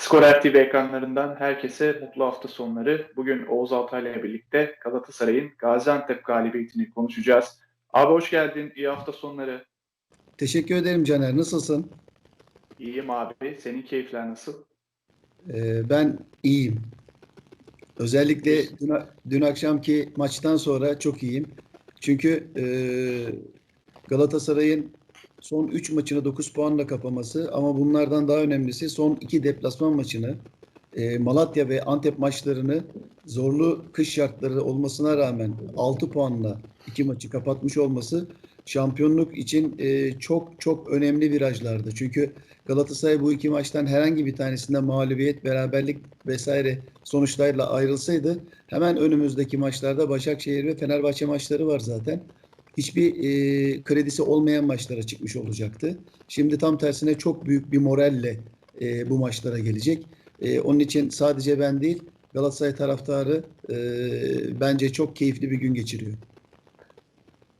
Skorer TV ekranlarından herkese mutlu hafta sonları. Bugün Oğuz Altaylı ile birlikte Galatasaray'ın Gaziantep galibiyetini konuşacağız. Abi hoş geldin. İyi hafta sonları. Teşekkür ederim Caner. Nasılsın? İyiyim abi. Senin keyifler nasıl? Ee, ben iyiyim. Özellikle dün, dün akşamki maçtan sonra çok iyiyim. Çünkü e, Galatasaray'ın son 3 maçını 9 puanla kapaması ama bunlardan daha önemlisi son 2 deplasman maçını e, Malatya ve Antep maçlarını zorlu kış şartları olmasına rağmen 6 puanla 2 maçı kapatmış olması şampiyonluk için e, çok çok önemli virajlardı. Çünkü Galatasaray bu iki maçtan herhangi bir tanesinde mağlubiyet, beraberlik vesaire sonuçlarla ayrılsaydı hemen önümüzdeki maçlarda Başakşehir ve Fenerbahçe maçları var zaten. Hiçbir e, kredisi olmayan maçlara çıkmış olacaktı. Şimdi tam tersine çok büyük bir moralle e, bu maçlara gelecek. E, onun için sadece ben değil Galatasaray taraftarı e, bence çok keyifli bir gün geçiriyor.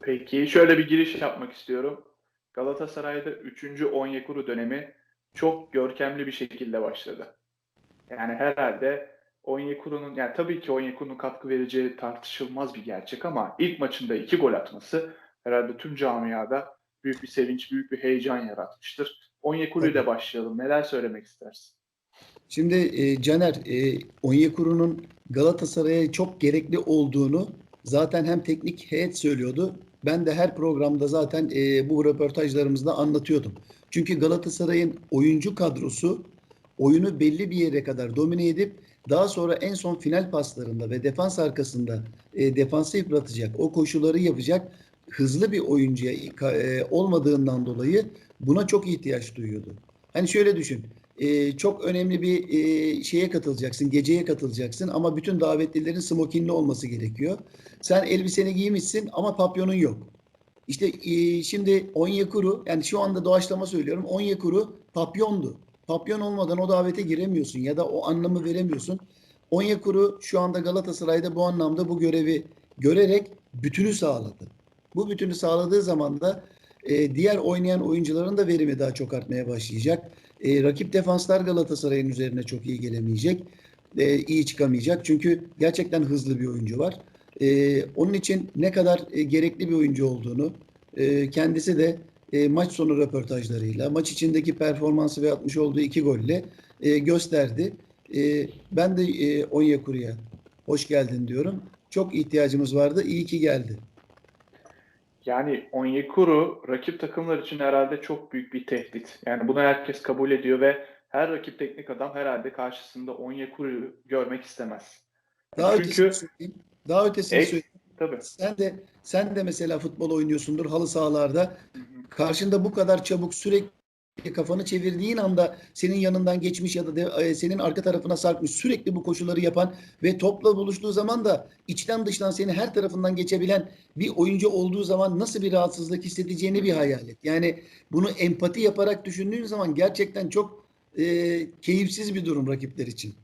Peki şöyle bir giriş yapmak istiyorum. Galatasaray'da 3. Onyekuru dönemi çok görkemli bir şekilde başladı. Yani herhalde Onyekuru'nun yani tabii ki Onyekuru'nun katkı vereceği tartışılmaz bir gerçek ama ilk maçında iki gol atması herhalde tüm camiada büyük bir sevinç, büyük bir heyecan yaratmıştır. Onyekuru ile başlayalım. Neler söylemek istersin? Şimdi e, Caner, e, Onyekuru'nun Galatasaray'a çok gerekli olduğunu zaten hem teknik heyet söylüyordu. Ben de her programda zaten e, bu röportajlarımızda anlatıyordum. Çünkü Galatasaray'ın oyuncu kadrosu oyunu belli bir yere kadar domine edip daha sonra en son final paslarında ve defans arkasında e, defansı yıpratacak, o koşuları yapacak hızlı bir oyuncuya e, olmadığından dolayı buna çok ihtiyaç duyuyordu. Hani şöyle düşün, e, çok önemli bir e, şeye katılacaksın, geceye katılacaksın ama bütün davetlilerin smokinli olması gerekiyor. Sen elbiseni giymişsin ama papyonun yok. İşte e, şimdi Onyekuru, yani şu anda doğaçlama söylüyorum, Onyekuru papyondu. Papyon olmadan o davete giremiyorsun ya da o anlamı veremiyorsun. Onyekuru şu anda Galatasaray'da bu anlamda bu görevi görerek bütünü sağladı. Bu bütünü sağladığı zaman da e, diğer oynayan oyuncuların da verimi daha çok artmaya başlayacak. E, rakip defanslar Galatasaray'ın üzerine çok iyi gelemeyecek. E, iyi çıkamayacak. Çünkü gerçekten hızlı bir oyuncu var. E, onun için ne kadar e, gerekli bir oyuncu olduğunu e, kendisi de e, maç sonu röportajlarıyla, maç içindeki performansı ve atmış olduğu iki golle e, gösterdi. E, ben de e, Onyekuru'ya hoş geldin diyorum. Çok ihtiyacımız vardı. İyi ki geldi. Yani Onyekuru rakip takımlar için herhalde çok büyük bir tehdit. Yani bunu herkes kabul ediyor ve her rakip teknik adam herhalde karşısında Onyekuru'yu görmek istemez. Daha Çünkü ötesini söyleyeyim. Daha ötesini Ek- söyleyeyim. Tabii. Sen de sen de mesela futbol oynuyorsundur halı sahalarda. Karşında bu kadar çabuk sürekli kafanı çevirdiğin anda senin yanından geçmiş ya da de- e, senin arka tarafına sarkmış sürekli bu koşuları yapan ve topla buluştuğu zaman da içten dıştan seni her tarafından geçebilen bir oyuncu olduğu zaman nasıl bir rahatsızlık hissedeceğini bir hayal et. Yani bunu empati yaparak düşündüğün zaman gerçekten çok e, keyifsiz bir durum rakipler için.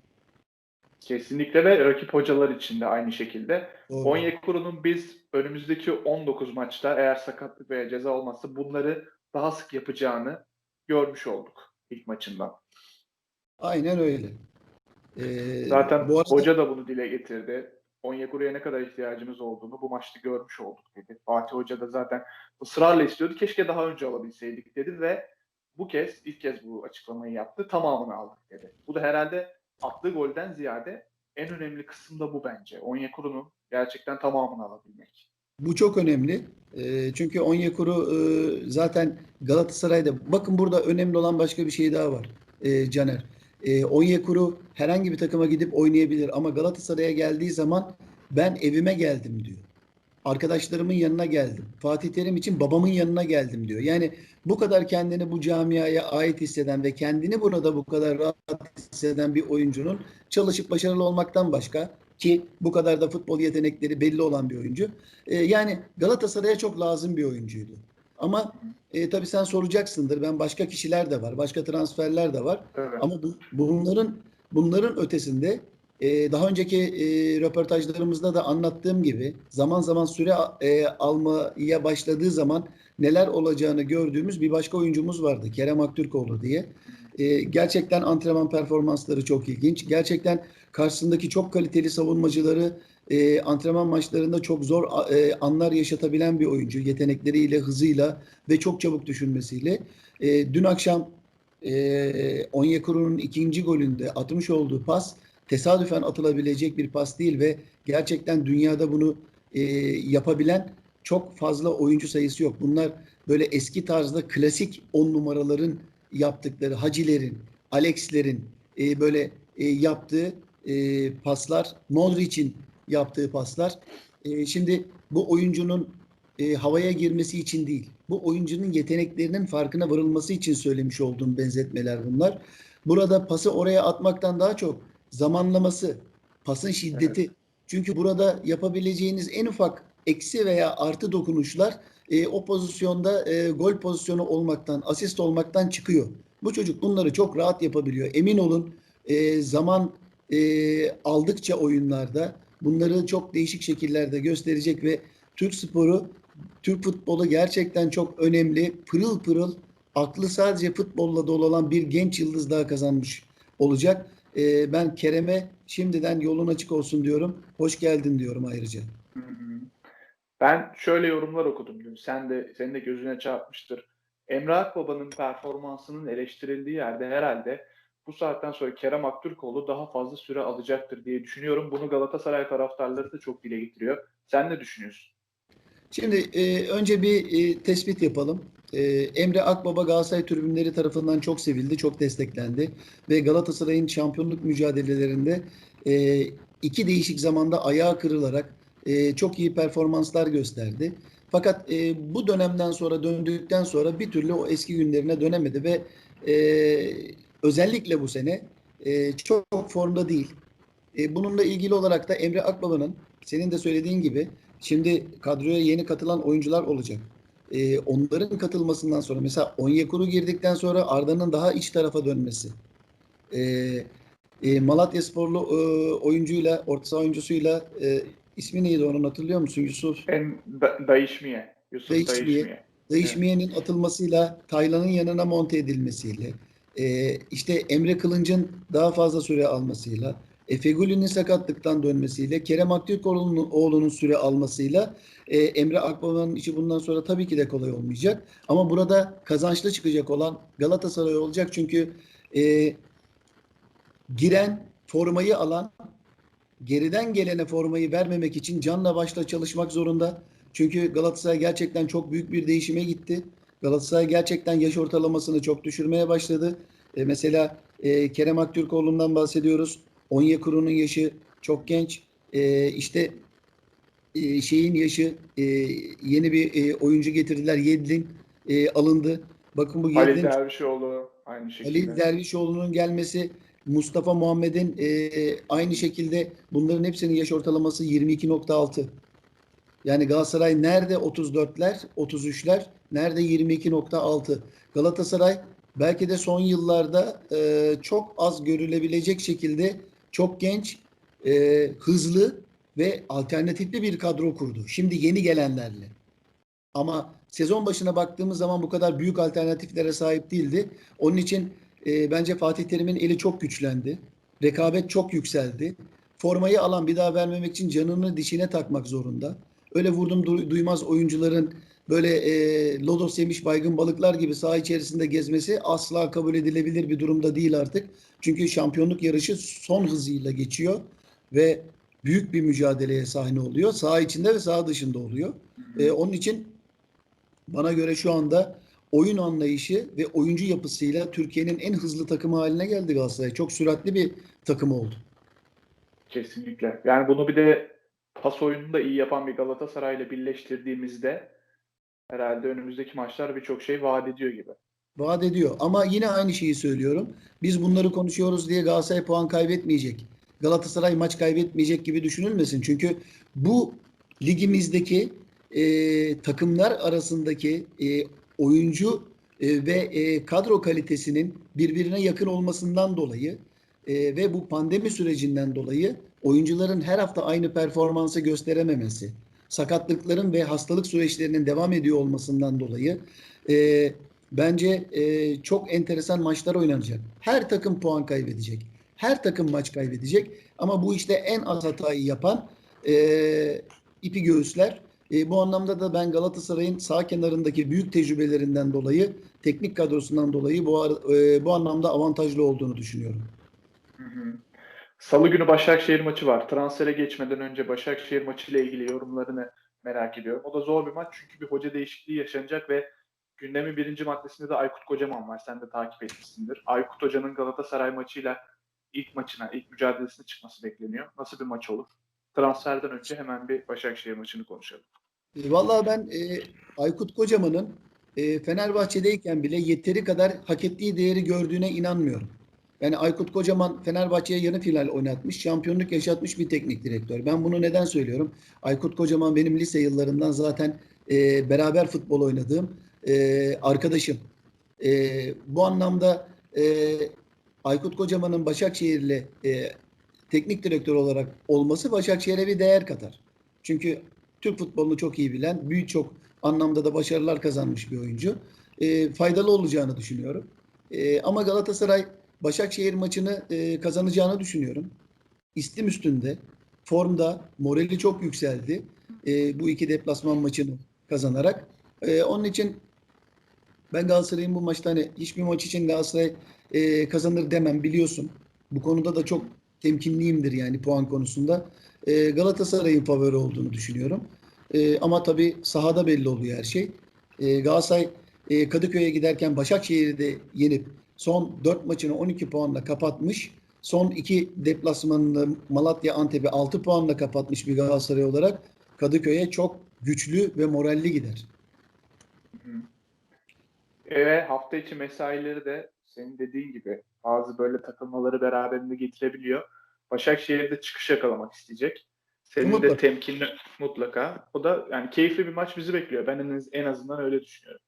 Kesinlikle ve rakip hocalar için de aynı şekilde. Doğru. Onyekuru'nun biz önümüzdeki 19 maçta eğer sakatlık veya ceza olmazsa bunları daha sık yapacağını görmüş olduk ilk maçından. Aynen öyle. Ee, Zaten bu arada- hoca da bunu dile getirdi. Onyekuru'ya ne kadar ihtiyacımız olduğunu bu maçta görmüş olduk dedi. Fatih Hoca da zaten ısrarla istiyordu. Keşke daha önce alabilseydik dedi ve bu kez ilk kez bu açıklamayı yaptı. Tamamını aldık dedi. Bu da herhalde attığı golden ziyade en önemli kısım da bu bence. Onyekuru'nun gerçekten tamamını alabilmek. Bu çok önemli. Ee, çünkü Onyekuru e, zaten Galatasaray'da bakın burada önemli olan başka bir şey daha var e, Caner. E, Onyekuru herhangi bir takıma gidip oynayabilir ama Galatasaray'a geldiği zaman ben evime geldim diyor. Arkadaşlarımın yanına geldim. Fatih Terim için babamın yanına geldim diyor. Yani bu kadar kendini bu camiaya ait hisseden ve kendini burada bu kadar rahat hisseden bir oyuncunun çalışıp başarılı olmaktan başka ki bu kadar da futbol yetenekleri belli olan bir oyuncu. E, yani Galatasaray'a çok lazım bir oyuncuydu. Ama e, tabii sen soracaksındır. Ben başka kişiler de var, başka transferler de var. Evet. Ama bu, bunların bunların ötesinde e, daha önceki e, röportajlarımızda da anlattığım gibi zaman zaman süre e, almaya başladığı zaman neler olacağını gördüğümüz bir başka oyuncumuz vardı. Kerem Aktürkoğlu diye. E, gerçekten antrenman performansları çok ilginç. Gerçekten karşısındaki çok kaliteli savunmacıları e, antrenman maçlarında çok zor anlar yaşatabilen bir oyuncu. Yetenekleriyle, hızıyla ve çok çabuk düşünmesiyle. Dün akşam Onyekuru'nun ikinci golünde atmış olduğu pas tesadüfen atılabilecek bir pas değil ve gerçekten dünyada bunu e, yapabilen çok fazla oyuncu sayısı yok. Bunlar böyle eski tarzda klasik on numaraların yaptıkları, Hacilerin, Alex'lerin e, böyle e, yaptığı e, paslar, Modric'in yaptığı paslar. E, şimdi bu oyuncunun e, havaya girmesi için değil, bu oyuncunun yeteneklerinin farkına varılması için söylemiş olduğum benzetmeler bunlar. Burada pası oraya atmaktan daha çok zamanlaması, pasın şiddeti. Çünkü burada yapabileceğiniz en ufak eksi veya artı dokunuşlar e, o pozisyonda e, gol pozisyonu olmaktan, asist olmaktan çıkıyor. Bu çocuk bunları çok rahat yapabiliyor. Emin olun e, zaman e, aldıkça oyunlarda bunları çok değişik şekillerde gösterecek ve Türk sporu, Türk futbolu gerçekten çok önemli, pırıl pırıl, aklı sadece futbolla dolu olan bir genç yıldız daha kazanmış olacak. E, ben Kerem'e şimdiden yolun açık olsun diyorum. Hoş geldin diyorum ayrıca. Hı hı. Ben şöyle yorumlar okudum dün. Sen de senin de gözüne çarpmıştır. Emre Akbaba'nın performansının eleştirildiği yerde herhalde bu saatten sonra Kerem Aktürkoğlu daha fazla süre alacaktır diye düşünüyorum. Bunu Galatasaray taraftarları da çok dile getiriyor. Sen ne düşünüyorsun? Şimdi e, önce bir e, tespit yapalım. E, Emre Akbaba Galatasaray tribünleri tarafından çok sevildi, çok desteklendi ve Galatasaray'ın şampiyonluk mücadelelerinde e, iki değişik zamanda ayağı kırılarak e, çok iyi performanslar gösterdi. Fakat e, bu dönemden sonra döndükten sonra bir türlü o eski günlerine dönemedi ve özellikle bu sene çok, formda değil. Bununla ilgili olarak da Emre Akbaba'nın senin de söylediğin gibi Şimdi kadroya yeni katılan oyuncular olacak. Ee, onların katılmasından sonra mesela Onyekuru girdikten sonra Arda'nın daha iç tarafa dönmesi. Ee, e, Malatya sporlu e, oyuncuyla, orta saha oyuncusuyla e, ismi neydi onun hatırlıyor musun Yusuf? En da, Dayışmiye. Yusuf Dayışmiye. Dayışmiye. Değişmeyenin atılmasıyla, Taylan'ın yanına monte edilmesiyle, e, işte Emre Kılınç'ın daha fazla süre almasıyla, Efe Gül'ün sakatlıktan dönmesiyle, Kerem Aktürkoğlu'nun oğlunun süre almasıyla e, Emre Akbaba'nın işi bundan sonra tabii ki de kolay olmayacak. Ama burada kazançlı çıkacak olan Galatasaray olacak. Çünkü e, giren, formayı alan, geriden gelene formayı vermemek için canla başla çalışmak zorunda. Çünkü Galatasaray gerçekten çok büyük bir değişime gitti. Galatasaray gerçekten yaş ortalamasını çok düşürmeye başladı. E, mesela e, Kerem Aktürkoğlu'ndan bahsediyoruz. Onyekuru'nun yaşı çok genç. E, işte e, şeyin yaşı e, yeni bir e, oyuncu getirdiler. Yedlin e, alındı. Bakın bu Halil Yedlin Dervişoğlu aynı şekilde. Halil Dervişoğlu'nun gelmesi, Mustafa Muhammed'in e, aynı şekilde bunların hepsinin yaş ortalaması 22.6. Yani Galatasaray nerede 34'ler, 33'ler, nerede 22.6? Galatasaray belki de son yıllarda e, çok az görülebilecek şekilde çok genç, e, hızlı ve alternatifli bir kadro kurdu. Şimdi yeni gelenlerle. Ama sezon başına baktığımız zaman bu kadar büyük alternatiflere sahip değildi. Onun için e, bence Fatih Terim'in eli çok güçlendi. Rekabet çok yükseldi. Formayı alan bir daha vermemek için canını dişine takmak zorunda. Öyle vurdum du- duymaz oyuncuların böyle e, lodos yemiş baygın balıklar gibi saha içerisinde gezmesi asla kabul edilebilir bir durumda değil artık. Çünkü şampiyonluk yarışı son hızıyla geçiyor ve büyük bir mücadeleye sahne oluyor. Saha içinde ve saha dışında oluyor. E, onun için bana göre şu anda oyun anlayışı ve oyuncu yapısıyla Türkiye'nin en hızlı takımı haline geldi Galatasaray. Çok süratli bir takım oldu. Kesinlikle. Yani bunu bir de pas oyununu da iyi yapan bir Galatasaray'la birleştirdiğimizde herhalde önümüzdeki maçlar birçok şey vaat ediyor gibi. Vaat ediyor. Ama yine aynı şeyi söylüyorum. Biz bunları konuşuyoruz diye Galatasaray puan kaybetmeyecek. Galatasaray maç kaybetmeyecek gibi düşünülmesin. Çünkü bu ligimizdeki e, takımlar arasındaki e, oyuncu e, ve e, kadro kalitesinin birbirine yakın olmasından dolayı e, ve bu pandemi sürecinden dolayı oyuncuların her hafta aynı performansı gösterememesi, sakatlıkların ve hastalık süreçlerinin devam ediyor olmasından dolayı e, Bence e, çok enteresan maçlar oynanacak. Her takım puan kaybedecek. Her takım maç kaybedecek. Ama bu işte en az hatayı yapan e, ipi göğüsler. E, bu anlamda da ben Galatasaray'ın sağ kenarındaki büyük tecrübelerinden dolayı, teknik kadrosundan dolayı bu, e, bu anlamda avantajlı olduğunu düşünüyorum. Hı hı. Salı günü Başakşehir maçı var. Transfere geçmeden önce Başakşehir maçı ile ilgili yorumlarını merak ediyorum. O da zor bir maç çünkü bir hoca değişikliği yaşanacak ve gündemin birinci maddesinde de Aykut Kocaman var. Sen de takip etmişsindir. Aykut Hoca'nın Galatasaray maçıyla ilk maçına, ilk mücadelesine çıkması bekleniyor. Nasıl bir maç olur? Transferden önce hemen bir Başakşehir maçını konuşalım. E, Vallahi ben e, Aykut Kocaman'ın e, Fenerbahçe'deyken bile yeteri kadar hak ettiği değeri gördüğüne inanmıyorum. Yani Aykut Kocaman Fenerbahçe'ye yarı final oynatmış, şampiyonluk yaşatmış bir teknik direktör. Ben bunu neden söylüyorum? Aykut Kocaman benim lise yıllarından zaten e, beraber futbol oynadığım e, arkadaşım. E, bu anlamda e, Aykut Kocaman'ın Başakşehir'le e, teknik direktör olarak olması Başakşehir'e bir değer katar. Çünkü Türk futbolunu çok iyi bilen, birçok anlamda da başarılar kazanmış bir oyuncu. E, faydalı olacağını düşünüyorum. E, ama Galatasaray Başakşehir maçını e, kazanacağını düşünüyorum. İstim üstünde, formda, morali çok yükseldi. E, bu iki deplasman maçını kazanarak. E, onun için ben Galatasaray'ın bu maçta hani hiçbir maç için Galatasaray e, kazanır demem biliyorsun. Bu konuda da çok temkinliyimdir yani puan konusunda. E, Galatasaray'ın favori olduğunu düşünüyorum. E, ama tabii sahada belli oluyor her şey. E, Galatasaray e, Kadıköy'e giderken Başakşehir'i de yenip son 4 maçını 12 puanla kapatmış. Son 2 deplasmanını Malatya Antep'i 6 puanla kapatmış bir Galatasaray olarak Kadıköy'e çok güçlü ve moralli gider. E, Ve hafta içi mesaileri de senin dediğin gibi bazı böyle takılmaları beraberinde getirebiliyor. Başakşehir de çıkış yakalamak isteyecek. Senin de Mutlaka. temkinli mutlaka. O da yani keyifli bir maç bizi bekliyor. Ben en, en azından öyle düşünüyorum.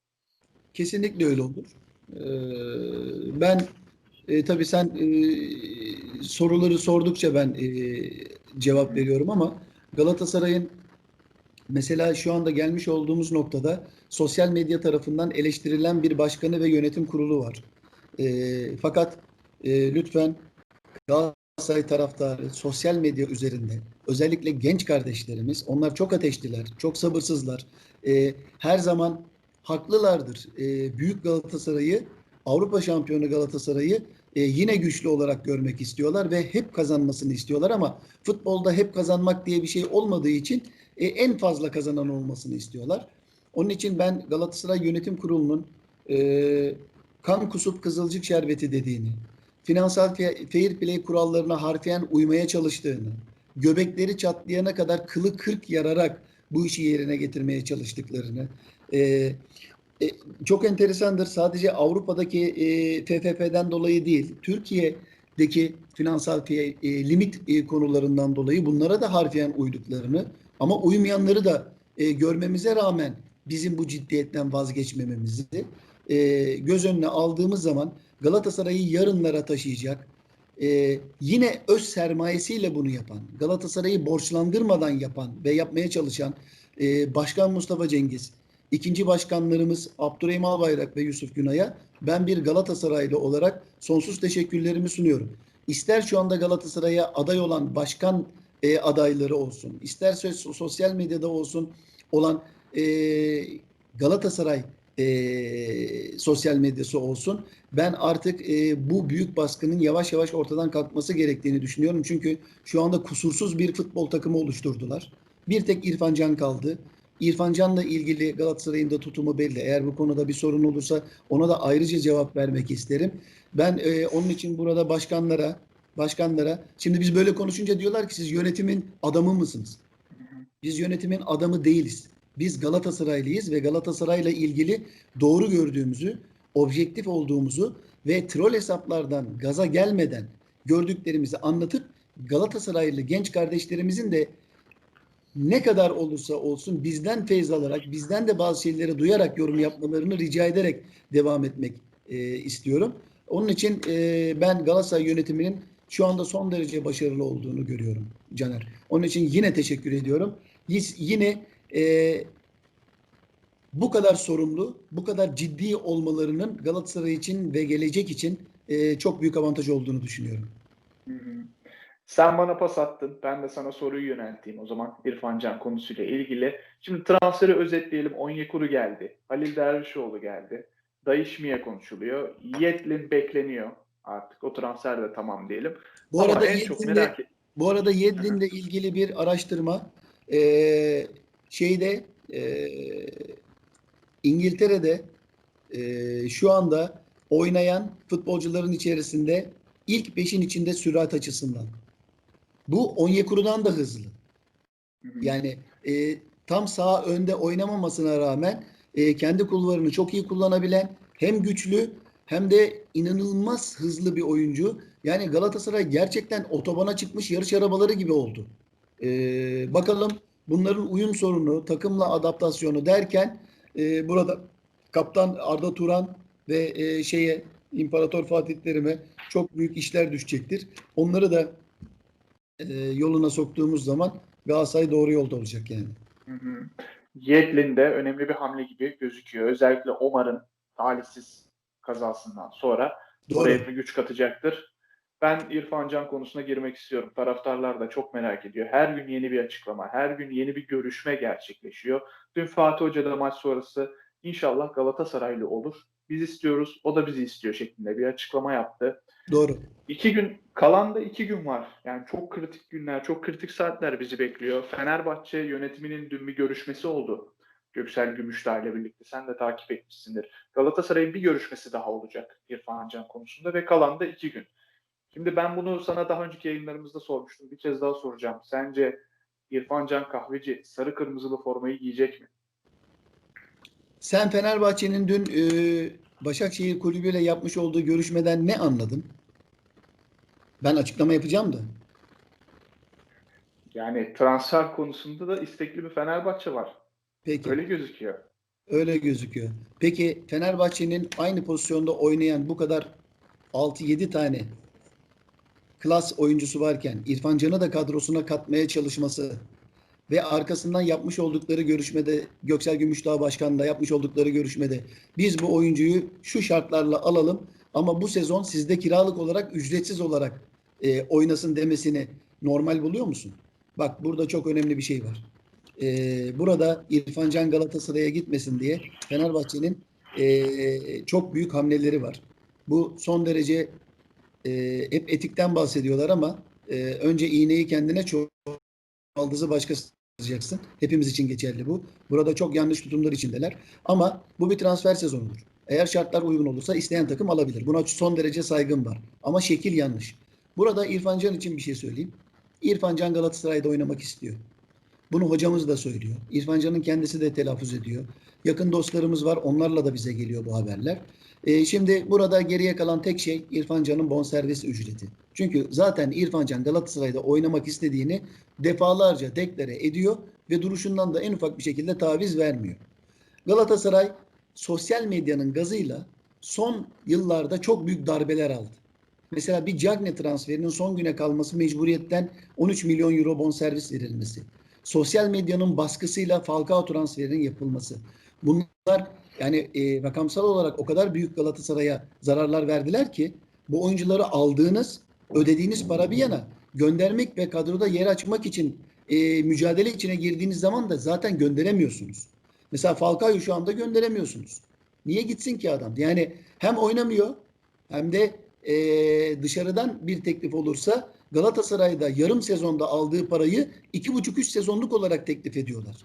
Kesinlikle öyle olur. Ee, ben e, tabii sen e, soruları sordukça ben e, cevap veriyorum ama Galatasaray'ın mesela şu anda gelmiş olduğumuz noktada sosyal medya tarafından eleştirilen bir başkanı ve yönetim kurulu var. E, fakat e, lütfen Galatasaray taraftarı sosyal medya üzerinde özellikle genç kardeşlerimiz onlar çok ateşliler, çok sabırsızlar. E, her zaman haklılardır. E, büyük Galatasaray'ı, Avrupa şampiyonu Galatasaray'ı e, yine güçlü olarak görmek istiyorlar ve hep kazanmasını istiyorlar ama futbolda hep kazanmak diye bir şey olmadığı için e, en fazla kazanan olmasını istiyorlar. Onun için ben Galatasaray Yönetim Kurulu'nun e, kan kusup kızılcık şerbeti dediğini, finansal fair play kurallarına harfiyen uymaya çalıştığını, göbekleri çatlayana kadar kılı kırk yararak bu işi yerine getirmeye çalıştıklarını, e, e, çok enteresandır. Sadece Avrupa'daki e, TFF'den dolayı değil, Türkiye'deki finansal e, limit e, konularından dolayı bunlara da harfiyen uyduklarını ama uymayanları da e, görmemize rağmen bizim bu ciddiyetten vazgeçmememizi e, göz önüne aldığımız zaman Galatasaray'ı yarınlara taşıyacak, e, yine öz sermayesiyle bunu yapan, Galatasaray'ı borçlandırmadan yapan ve yapmaya çalışan e, Başkan Mustafa Cengiz, ikinci başkanlarımız Abdurrahim Albayrak ve Yusuf Günay'a ben bir Galatasaraylı olarak sonsuz teşekkürlerimi sunuyorum. İster şu anda Galatasaray'a aday olan başkan e, adayları olsun, isterse so- sosyal medyada olsun olan e, Galatasaray e, sosyal medyası olsun. Ben artık e, bu büyük baskının yavaş yavaş ortadan kalkması gerektiğini düşünüyorum. Çünkü şu anda kusursuz bir futbol takımı oluşturdular. Bir tek İrfan Can kaldı. İrfan Can'la ilgili Galatasaray'ın da tutumu belli. Eğer bu konuda bir sorun olursa ona da ayrıca cevap vermek isterim. Ben e, onun için burada başkanlara, başkanlara, şimdi biz böyle konuşunca diyorlar ki siz yönetimin adamı mısınız? Biz yönetimin adamı değiliz. Biz Galatasaraylıyız ve Galatasaray'la ilgili doğru gördüğümüzü, objektif olduğumuzu ve troll hesaplardan gaza gelmeden gördüklerimizi anlatıp Galatasaraylı genç kardeşlerimizin de ne kadar olursa olsun bizden feyz alarak, bizden de bazı şeyleri duyarak yorum yapmalarını rica ederek devam etmek e, istiyorum. Onun için e, ben Galatasaray yönetiminin şu anda son derece başarılı olduğunu görüyorum Caner. Onun için yine teşekkür ediyorum. Yine e, bu kadar sorumlu, bu kadar ciddi olmalarının Galatasaray için ve gelecek için e, çok büyük avantaj olduğunu düşünüyorum. Hı hı. Sen bana pas attın. Ben de sana soruyu yönelteyim o zaman İrfan Can konusuyla ilgili. Şimdi transferi özetleyelim. Onyekuru geldi. Halil Dervişoğlu geldi. Dayışmaya konuşuluyor. Yetlin bekleniyor artık. O transfer de tamam diyelim. Bu Ama arada Yedlin'le merak bu arada Yedlin'le ilgili bir araştırma e, şeyde e, İngiltere'de e, şu anda oynayan futbolcuların içerisinde ilk beşin içinde sürat açısından. Bu Onyekuru'dan da hızlı. Hı hı. Yani e, tam sağ önde oynamamasına rağmen e, kendi kulvarını çok iyi kullanabilen hem güçlü hem de inanılmaz hızlı bir oyuncu. Yani Galatasaray gerçekten otobana çıkmış yarış arabaları gibi oldu. E, bakalım bunların uyum sorunu, takımla adaptasyonu derken e, burada kaptan Arda Turan ve e, şeye İmparator Fatih Terim'e çok büyük işler düşecektir. Onları da e, yoluna soktuğumuz zaman Galatasaray doğru yolda olacak yani. Hı hı. Yedlin de önemli bir hamle gibi gözüküyor. Özellikle Omar'ın talihsiz kazasından sonra Doğru. oraya bir güç katacaktır. Ben İrfan Can konusuna girmek istiyorum. Taraftarlar da çok merak ediyor. Her gün yeni bir açıklama, her gün yeni bir görüşme gerçekleşiyor. Dün Fatih Hoca da maç sonrası inşallah Galatasaraylı olur. Biz istiyoruz, o da bizi istiyor şeklinde bir açıklama yaptı. Doğru. İki gün, kalan da iki gün var. Yani çok kritik günler, çok kritik saatler bizi bekliyor. Fenerbahçe yönetiminin dün bir görüşmesi oldu. Göksel Gümüşdağ ile birlikte. Sen de takip etmişsindir. Galatasaray'ın bir görüşmesi daha olacak İrfan Can konusunda ve kalan da iki gün. Şimdi ben bunu sana daha önceki yayınlarımızda sormuştum. Bir kez daha soracağım. Sence İrfan Can Kahveci sarı kırmızılı formayı giyecek mi? Sen Fenerbahçe'nin dün e, Başakşehir Kulübü ile yapmış olduğu görüşmeden ne anladın? Ben açıklama yapacağım da. Yani transfer konusunda da istekli bir Fenerbahçe var. Peki. Öyle gözüküyor. Öyle gözüküyor. Peki Fenerbahçe'nin aynı pozisyonda oynayan bu kadar 6-7 tane klas oyuncusu varken İrfan Can'ı da kadrosuna katmaya çalışması ve arkasından yapmış oldukları görüşmede Göksel Gümüşdağ Başkan'la yapmış oldukları görüşmede biz bu oyuncuyu şu şartlarla alalım ama bu sezon sizde kiralık olarak ücretsiz olarak e, oynasın demesini normal buluyor musun? Bak burada çok önemli bir şey var. Ee, burada İrfan Can Galatasaray'a gitmesin diye Fenerbahçe'nin ee, çok büyük hamleleri var. Bu son derece ee, hep etikten bahsediyorlar ama ee, önce iğneyi kendine çuvaldızı başkası yapacaksın. Hepimiz için geçerli bu. Burada çok yanlış tutumlar içindeler. Ama bu bir transfer sezonudur. Eğer şartlar uygun olursa isteyen takım alabilir. Buna son derece saygım var. Ama şekil yanlış. Burada İrfan Can için bir şey söyleyeyim. İrfan Can Galatasaray'da oynamak istiyor. Bunu hocamız da söylüyor. İrfan Can'ın kendisi de telaffuz ediyor. Yakın dostlarımız var. Onlarla da bize geliyor bu haberler. Ee, şimdi burada geriye kalan tek şey İrfan Can'ın bonservis ücreti. Çünkü zaten İrfan Can Galatasaray'da oynamak istediğini defalarca deklare ediyor ve duruşundan da en ufak bir şekilde taviz vermiyor. Galatasaray sosyal medyanın gazıyla son yıllarda çok büyük darbeler aldı. Mesela bir Cagne transferinin son güne kalması mecburiyetten 13 milyon euro bonservis verilmesi. Sosyal medyanın baskısıyla Falcao transferinin yapılması. Bunlar yani e, rakamsal olarak o kadar büyük Galatasaray'a zararlar verdiler ki bu oyuncuları aldığınız, ödediğiniz para bir yana göndermek ve kadroda yer açmak için e, mücadele içine girdiğiniz zaman da zaten gönderemiyorsunuz. Mesela Falcao'yu şu anda gönderemiyorsunuz. Niye gitsin ki adam? Yani hem oynamıyor hem de e, dışarıdan bir teklif olursa Galatasaray'da yarım sezonda aldığı parayı iki buçuk üç sezonluk olarak teklif ediyorlar.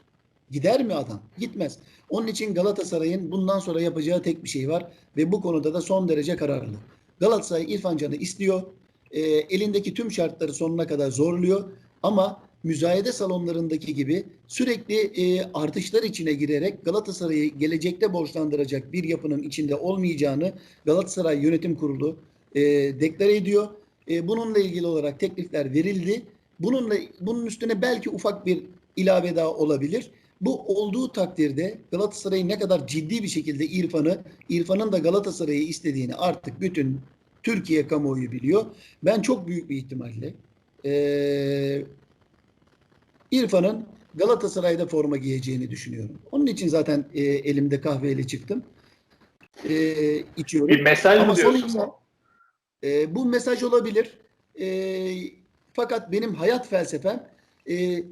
Gider mi adam? Gitmez. Onun için Galatasaray'ın bundan sonra yapacağı tek bir şey var ve bu konuda da son derece kararlı. Galatasaray İrfan Can'ı istiyor. E, elindeki tüm şartları sonuna kadar zorluyor ama müzayede salonlarındaki gibi sürekli e, artışlar içine girerek Galatasaray'ı gelecekte borçlandıracak bir yapının içinde olmayacağını Galatasaray Yönetim Kurulu e, deklare ediyor. E, bununla ilgili olarak teklifler verildi. Bununla bunun üstüne belki ufak bir ilave daha olabilir. Bu olduğu takdirde Galatasaray'ın ne kadar ciddi bir şekilde İrfan'ı, İrfan'ın da Galatasaray'ı istediğini artık bütün Türkiye kamuoyu biliyor. Ben çok büyük bir ihtimalle e, İrfan'ın Galatasaray'da forma giyeceğini düşünüyorum. Onun için zaten e, elimde kahveyle çıktım. E, içiyorum. Bir mesaj Ama mı diyorsun? E, bu mesaj olabilir. E, fakat benim hayat felsefem e,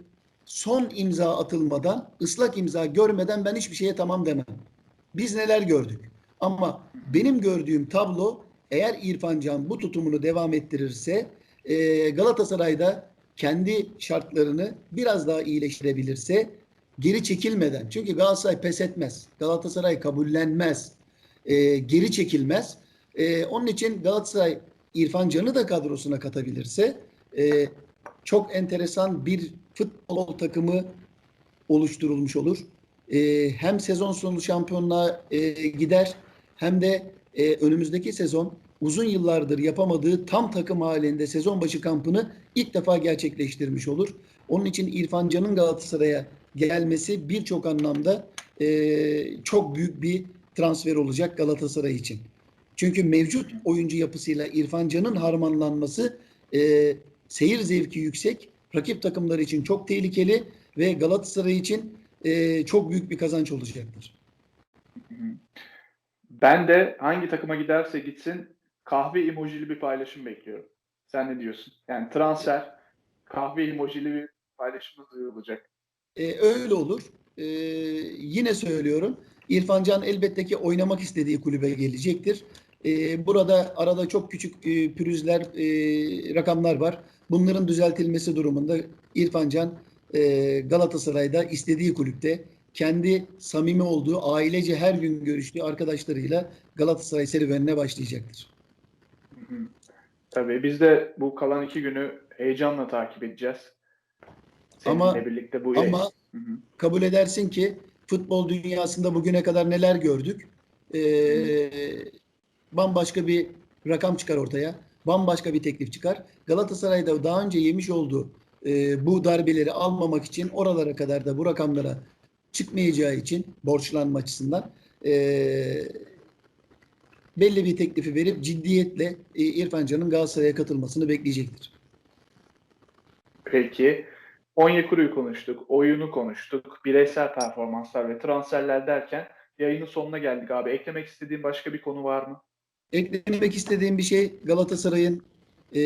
son imza atılmadan, ıslak imza görmeden ben hiçbir şeye tamam demem. Biz neler gördük? Ama benim gördüğüm tablo eğer İrfan Can bu tutumunu devam ettirirse e, Galatasaray'da kendi şartlarını biraz daha iyileştirebilirse geri çekilmeden çünkü Galatasaray pes etmez. Galatasaray kabullenmez. e, geri çekilmez. E, onun için Galatasaray İrfan Can'ı da kadrosuna katabilirse e, çok enteresan bir futbol takımı oluşturulmuş olur. E, hem sezon sonu şampiyonluğa e, gider hem de e, önümüzdeki sezon uzun yıllardır yapamadığı tam takım halinde sezon başı kampını ilk defa gerçekleştirmiş olur. Onun için İrfan Can'ın Galatasaray'a gelmesi birçok anlamda e, çok büyük bir transfer olacak Galatasaray için. Çünkü mevcut oyuncu yapısıyla İrfan Can'ın harmanlanması e, seyir zevki yüksek, rakip takımlar için çok tehlikeli ve Galatasaray için e, çok büyük bir kazanç olacaktır. Ben de hangi takıma giderse gitsin kahve emojili bir paylaşım bekliyorum. Sen ne diyorsun? Yani transfer kahve emojili bir paylaşımımız duyulacak. E, öyle olur. E, yine söylüyorum. İrfan Can elbette ki oynamak istediği kulübe gelecektir. E, burada arada çok küçük e, pürüzler, e, rakamlar var. Bunların düzeltilmesi durumunda İrfan Can e, Galatasaray'da istediği kulüpte kendi samimi olduğu, ailece her gün görüştüğü arkadaşlarıyla Galatasaray serüvenine başlayacaktır. Hı hı. Tabii biz de bu kalan iki günü heyecanla takip edeceğiz. Seninle Ama- birlikte bu Ama Hı hı. kabul edersin ki futbol dünyasında bugüne kadar neler gördük. Ee, bambaşka bir rakam çıkar ortaya. Bambaşka bir teklif çıkar. Galatasaray'da daha önce yemiş olduğu e, bu darbeleri almamak için oralara kadar da bu rakamlara çıkmayacağı için borçlanma açısından e, belli bir teklifi verip ciddiyetle e, İrfan Can'ın Galatasaray'a katılmasını bekleyecektir. Peki. Onyekuru'yu konuştuk, oyunu konuştuk, bireysel performanslar ve transferler derken yayının sonuna geldik abi. Eklemek istediğin başka bir konu var mı? Eklemek istediğim bir şey Galatasaray'ın e,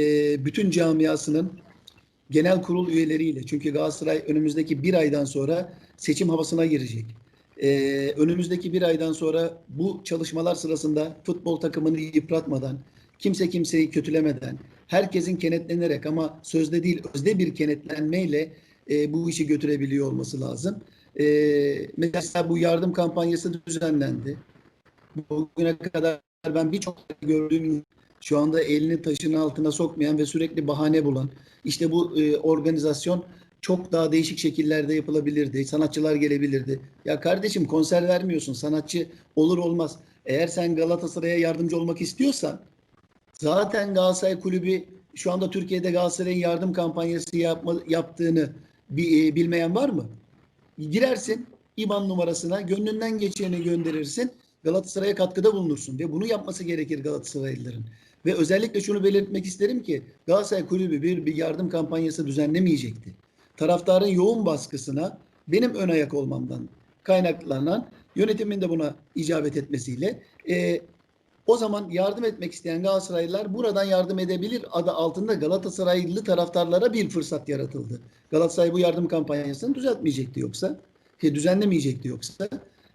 bütün camiasının genel kurul üyeleriyle. Çünkü Galatasaray önümüzdeki bir aydan sonra seçim havasına girecek. E, önümüzdeki bir aydan sonra bu çalışmalar sırasında futbol takımını yıpratmadan, kimse kimseyi kötülemeden, herkesin kenetlenerek ama sözde değil özde bir kenetlenmeyle e, bu işi götürebiliyor olması lazım. E, mesela bu yardım kampanyası düzenlendi. Bugüne kadar ben birçok gördüğüm şu anda elini taşın altına sokmayan ve sürekli bahane bulan işte bu e, organizasyon çok daha değişik şekillerde yapılabilirdi. Sanatçılar gelebilirdi. Ya kardeşim konser vermiyorsun. Sanatçı olur olmaz. Eğer sen Galatasaray'a yardımcı olmak istiyorsan zaten Galatasaray Kulübü şu anda Türkiye'de Galatasaray'ın yardım kampanyası yapma, yaptığını bi- e, bilmeyen var mı? Girersin İBAN numarasına gönlünden geçeni gönderirsin. Galatasaray'a katkıda bulunursun ve bunu yapması gerekir Galatasaraylıların. Ve özellikle şunu belirtmek isterim ki Galatasaray Kulübü bir, bir yardım kampanyası düzenlemeyecekti. Taraftarın yoğun baskısına benim ön ayak olmamdan kaynaklanan yönetimin de buna icabet etmesiyle e, o zaman yardım etmek isteyen Galatasaraylılar buradan yardım edebilir adı altında Galatasaraylı taraftarlara bir fırsat yaratıldı. Galatasaray bu yardım kampanyasını düzeltmeyecekti yoksa, düzenlemeyecekti yoksa.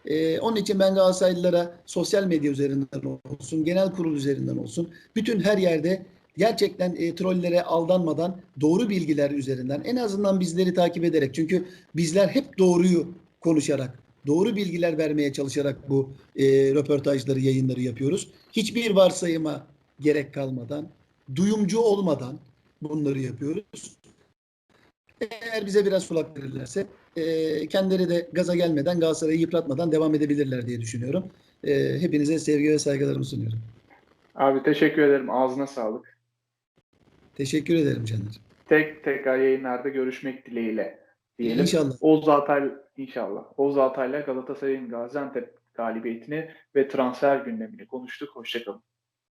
Ee, onun için ben Galatasaraylılara sosyal medya üzerinden olsun, genel kurul üzerinden olsun, bütün her yerde gerçekten e, trollere aldanmadan doğru bilgiler üzerinden en azından bizleri takip ederek çünkü bizler hep doğruyu konuşarak, doğru bilgiler vermeye çalışarak bu e, röportajları, yayınları yapıyoruz. Hiçbir varsayıma gerek kalmadan, duyumcu olmadan bunları yapıyoruz. Eğer bize biraz kulak verirlerse e, kendileri de gaza gelmeden Galatasaray'ı yıpratmadan devam edebilirler diye düşünüyorum. E, hepinize sevgi ve saygılarımı sunuyorum. Abi teşekkür ederim. Ağzına sağlık. Teşekkür ederim Caner. Tek tekrar yayınlarda görüşmek dileğiyle diyelim. İnşallah. Oğuz Altay inşallah. Oğuz Altay'la Galatasaray'ın Gaziantep galibiyetini ve transfer gündemini konuştuk. Hoşçakalın.